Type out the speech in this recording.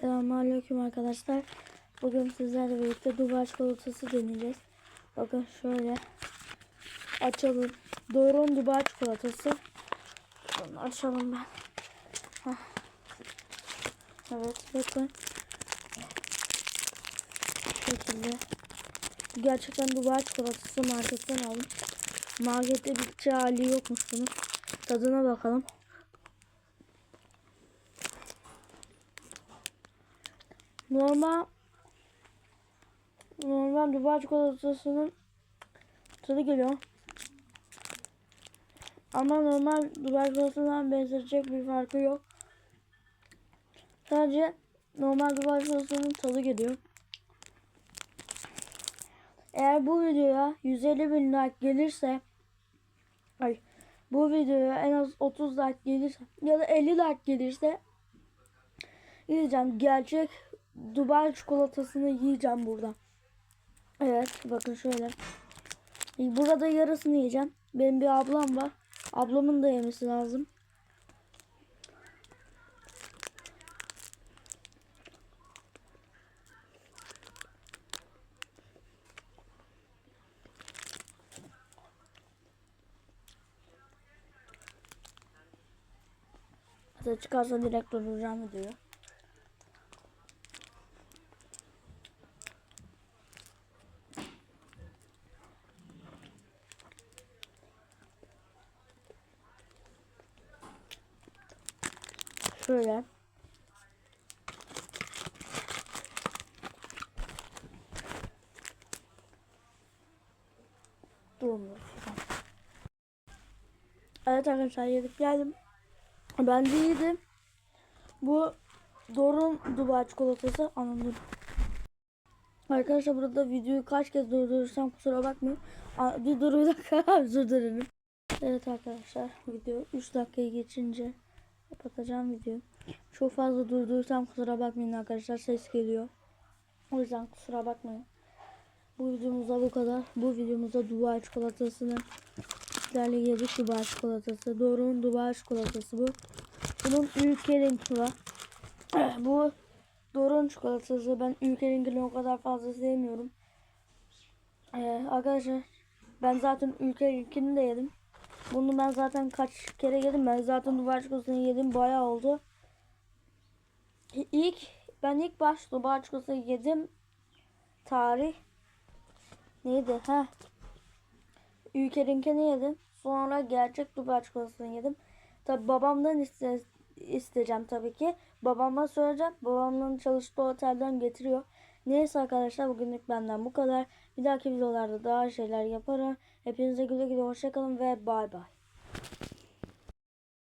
Selamünaleyküm arkadaşlar. Bugün sizlerle birlikte Dubai çikolatası deneyeceğiz. Bakın şöyle açalım. Doruk'un Dubai çikolatası. Bunu açalım ben. Heh. Evet bakın. Bu şekilde. Gerçekten Dubai çikolatası marketten aldım. Markette bir hali yokmuş bunun. Tadına bakalım. Normal normal Dubai çikolatasının tadı geliyor. Ama normal Dubai çikolatasından benzeyecek bir farkı yok. Sadece normal Dubai çikolatasının tadı geliyor. Eğer bu videoya 150 bin like gelirse ay bu videoya en az 30 like gelirse ya da 50 like gelirse yiyeceğim. Gerçek Dubai çikolatasını yiyeceğim burada. Evet bakın şöyle. Burada yarısını yiyeceğim. Benim bir ablam var. Ablamın da yemesi lazım. Hatta çıkarsa direkt durduracağım videoyu. Şöyle. Durmuyor. Evet arkadaşlar yedik geldim. Ben de yedim. Bu Dorun Dubai çikolatası anladım. Arkadaşlar burada videoyu kaç kez durdurursam kusura bakmayın. Bir dur bir dakika özür dilerim. Evet arkadaşlar video 3 dakikayı geçince kapatacağım videoyu. Çok fazla durdurursam kusura bakmayın arkadaşlar ses geliyor. O yüzden kusura bakmayın. Bu videomuzda bu kadar. Bu videomuzda Dubai çikolatasını sizlerle yedik Dubai çikolatası. Doruk'un Dubai çikolatası bu. Bunun ülkelinki var. bu Doruk'un çikolatası. Ben ülkelinkini o kadar fazla sevmiyorum. Ee, arkadaşlar ben zaten ülkelinkini de yedim. Bunu ben zaten kaç kere yedim. Ben zaten Dubai çikolatasını yedim. Bayağı oldu. İlk ben ilk baş Dubai çikolatası yedim. Tarih neydi? Ha. Ülkelinkini yedim. Sonra gerçek Dubai çikolatasını yedim. Tabi babamdan iste, isteyeceğim tabii ki. Babama söyleyeceğim. Babamın çalıştığı otelden getiriyor. Neyse arkadaşlar bugünlük benden bu kadar. Bir dahaki videolarda daha şeyler yaparım. Hepinize güle güle hoşçakalın ve bay bay.